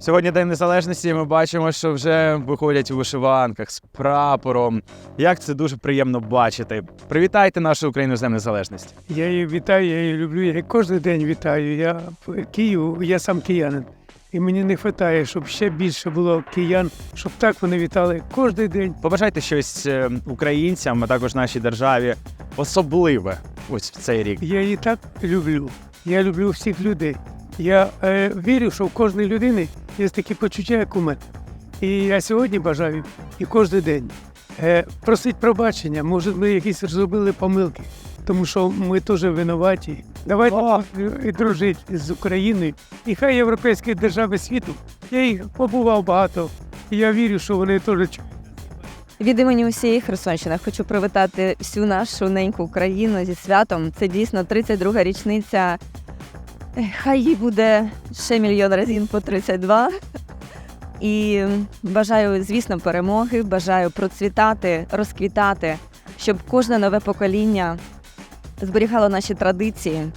Сьогодні День Незалежності. і Ми бачимо, що вже виходять у вишиванках з прапором. Як це дуже приємно бачити. Привітайте нашу Україну з Днем Незалежності. Я її вітаю, я її люблю. Я її кожен день вітаю. Я в Києву, я сам киянин. І мені не вистачає, щоб ще більше було киян, щоб так вони вітали кожен день. Побажайте щось е, українцям, а також нашій державі особливе ось в цей рік. Я її так люблю. Я люблю всіх людей. Я е, вірю, що в кожній людини є такі почуття, як у мене. І я сьогодні бажаю і кожен день е, просить пробачення. Може, ми якісь зробили помилки, тому що ми теж винуваті. Давайте е, дружити з Україною. І хай європейські держави світу. Я їх побував багато. І я вірю, що вони теж Від імені усієї Херсонщини хочу привітати всю нашу неньку Україну зі святом. Це дійсно 32-га річниця. Хай їй буде ще мільйон разів по 32. І бажаю, звісно, перемоги, бажаю процвітати, розквітати, щоб кожне нове покоління зберігало наші традиції,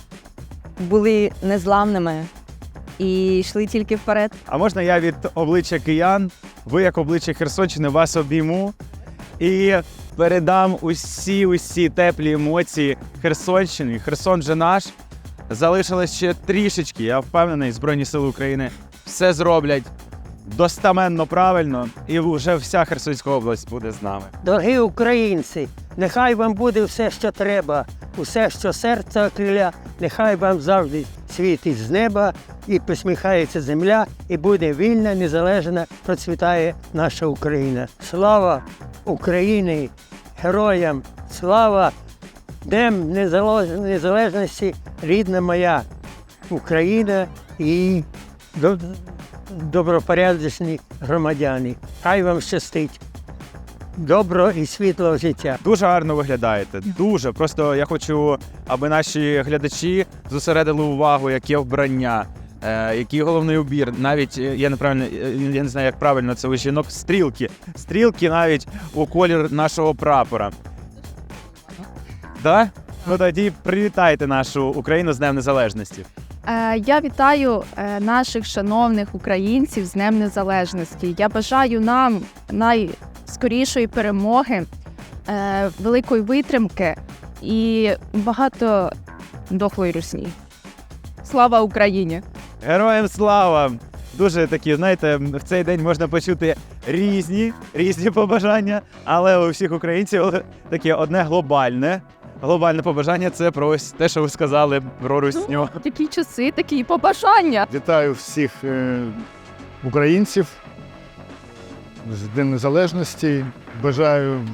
були незламними і йшли тільки вперед. А можна я від обличчя киян, ви як обличчя Херсонщини, вас обійму і передам усі усі теплі емоції Херсонщини. Херсон же наш. Залишилось ще трішечки. Я впевнений, Збройні Сили України все зроблять достаменно правильно, і вже вся Херсонська область буде з нами. Дорогі українці, нехай вам буде все, що треба, усе, що серце окриля, нехай вам завжди світить з неба і посміхається земля, і буде вільна, незалежна, процвітає наша Україна. Слава Україні, героям! Слава Днем Незалеж- Незалежності, рідна моя Україна і до- добропорядочні громадяни. Хай вам щастить доброго і світлого життя. Дуже гарно виглядаєте. Дуже. Просто я хочу, аби наші глядачі зосередили увагу, яке вбрання, е, який головний убір. Навіть е, я неправильно, е, я не знаю, як правильно це у жінок. Стрілки. Стрілки навіть у колір нашого прапора. Да? Ну тоді привітайте нашу Україну з Днем Незалежності. Е, Я вітаю е, наших шановних українців з Днем Незалежності. Я бажаю нам найскорішої перемоги, е, великої витримки і багато дохлої русні. Слава Україні! Героям слава! Дуже такі, знаєте, в цей день можна почути різні, різні побажання, але у всіх українців таке одне глобальне. Глобальне побажання це про ось те, що ви сказали про русню. Такі часи, такі побажання. Вітаю всіх е, українців з Днем Незалежності. Бажаю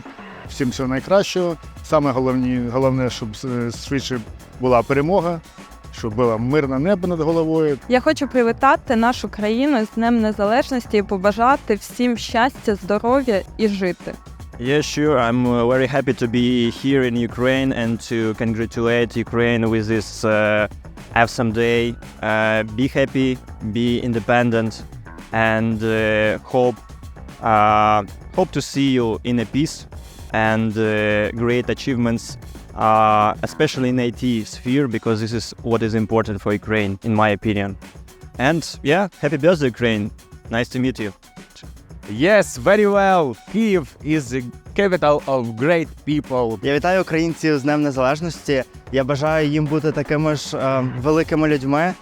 всім всього найкращого. Саме головні, головне, щоб е, швидше була перемога, щоб було мирне небо над головою. Я хочу привітати нашу країну з Днем Незалежності і побажати всім щастя, здоров'я і жити. Yeah, sure. I'm uh, very happy to be here in Ukraine and to congratulate Ukraine with this uh, awesome day. Uh, be happy, be independent, and uh, hope uh, hope to see you in a peace and uh, great achievements, especially in IT sphere, because this is what is important for Ukraine, in my opinion. And yeah, happy birthday, Ukraine. Nice to meet you. Yes, very well. Kyiv is the capital of great people. Я вітаю українців з Днем Незалежності. Я бажаю їм бути такими ж е, великими людьми,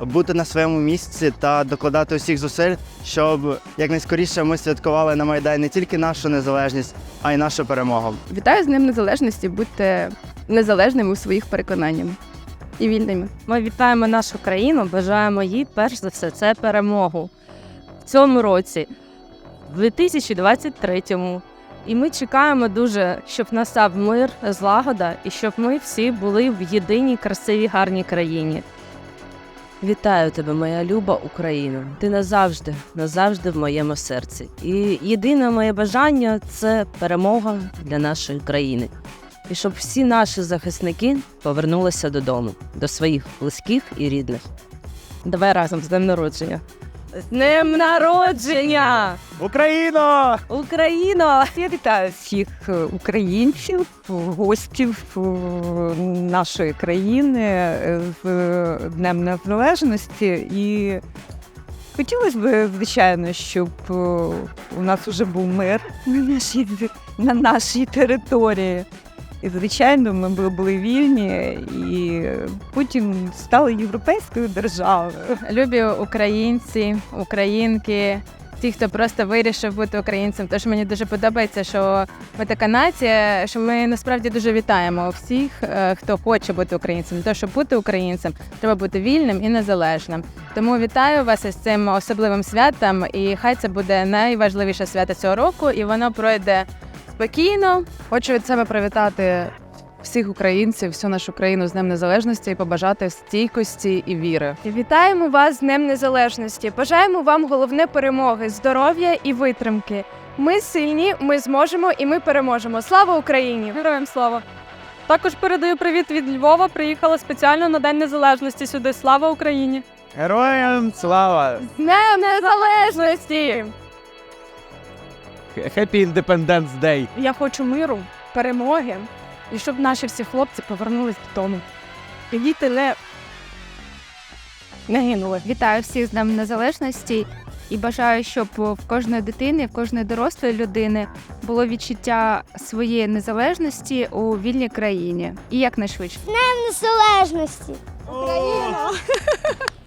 бути на своєму місці та докладати усіх зусиль, щоб якнайскоріше ми святкували на Майдані не тільки нашу незалежність, а й нашу перемогу. Вітаю з Днем Незалежності, будьте незалежними у своїх переконаннях і вільними. Ми вітаємо нашу країну, бажаємо їй перш за все це перемогу в цьому році, 2023-му. І ми чекаємо дуже, щоб настав мир, злагода і щоб ми всі були в єдиній, красивій, гарній країні. Вітаю тебе, моя люба Україна. Ти назавжди, назавжди в моєму серці. І єдине моє бажання це перемога для нашої країни. І щоб всі наші захисники повернулися додому, до своїх близьких і рідних. Давай разом з днем народження. З днем народження! Україно! Україно! Я вітаю всіх українців, гостів е, нашої країни е, з Днем Незалежності і Хотілося б, звичайно, щоб е, у нас вже був мир на нашій, на нашій території. І, звичайно, ми були вільні і потім стали європейською державою. Любі українці, українки, ті, хто просто вирішив бути українцем. Тож мені дуже подобається, що ми така нація, що ми насправді дуже вітаємо всіх, е, хто хоче бути українцем. Те, щоб бути українцем, треба бути вільним і незалежним. Тому вітаю вас із цим особливим святом, і хай це буде найважливіше свято цього року, і воно пройде спокійно. Хочу від себе привітати всіх українців, всю нашу країну з Днем Незалежності і побажати стійкості і віри. Вітаємо вас з Днем Незалежності. Бажаємо вам головне перемоги, здоров'я і витримки. Ми сильні, ми зможемо і ми переможемо. Слава Україні! Героям слава! Також передаю привіт від Львова. Приїхала спеціально на День Незалежності сюди. Слава Україні! Героям слава! З Днем Незалежності! Happy Independence Day! Я хочу миру, перемоги і щоб наші всі хлопці повернулись додому. І діти не, не гинули. Вітаю всіх з Днем Незалежності і бажаю, щоб в кожної дитини, в кожної дорослої людини було відчуття своєї незалежності у вільній країні і якнайшвидше. Незалежності. Україна!